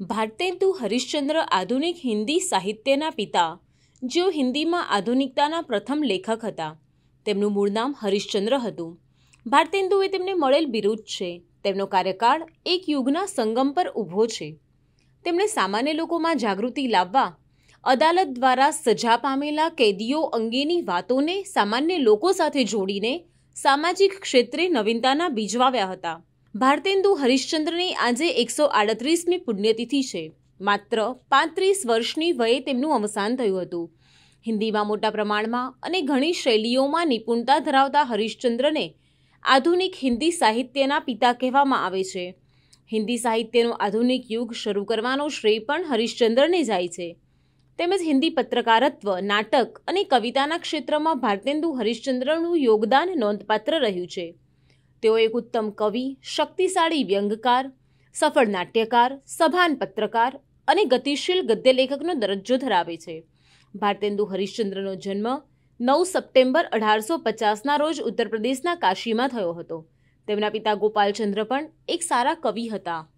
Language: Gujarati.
ભારતેન્દુ હરિશ્ચંદ્ર આધુનિક હિન્દી સાહિત્યના પિતા જેઓ હિન્દીમાં આધુનિકતાના પ્રથમ લેખક હતા. તેમનું મૂળ નામ હરિશ્ચંદ્ર હતું. ભારતેન્દુએ તેમને મળેલ બિરુદ છે. તેમનો કાર્યકાળ એક યુગના સંગમ પર ઊભો છે. તેમણે સામાન્ય લોકોમાં જાગૃતિ લાવવા, અદાલત દ્વારા સજા પામેલા કેદીઓ અંગેની વાતોને સામાન્ય લોકો સાથે જોડીને સામાજિક ક્ષેત્રે નવીનતાના બીજવાવ્યા હતા. ભારતેન્દુ હરિશ્ચંદ્રની આજે એકસો આડત્રીસમી પુણ્યતિથિ છે. માત્ર પાંત્રીસ વર્ષની વયે તેમનું અવસાન થયું હતું. હિન્દીમાં મોટા પ્રમાણમાં અને ઘણી શૈલીઓમાં નિપુણતા ધરાવતા હરિશ્ચંદ્રને આધુનિક હિન્દી સાહિત્યના પિતા કહેવામાં આવે છે. હિન્દી સાહિત્યનો આધુનિક યુગ શરૂ કરવાનો શ્રેય પણ હરિશ્ચંદ્રને જાય છે. તેમજ હિન્દી પત્રકારત્વ, નાટક અને કવિતાના ક્ષેત્રમાં ભારતેન્દુ હરિશ્ચંદ્રનું યોગદાન નોંધપાત્ર રહ્યું છે. તેઓ એક ઉત્તમ કવિ, શક્તિશાળી વ્યંગકાર, સફળ નાટ્યકાર, સભાન પત્રકાર અને ગતિશીલ ગદ્ય લેખકનો દરજ્જો ધરાવે છે. ભારતેન્દુ હરિશ્ચંદ્રનો જન્મ નવ સપ્ટેમ્બર અઢારસો પચાસના રોજ ઉત્તર પ્રદેશના કાશીમાં થયો હતો. તેમના પિતા ગોપાલચંદ્ર પણ એક સારા કવિ હતા.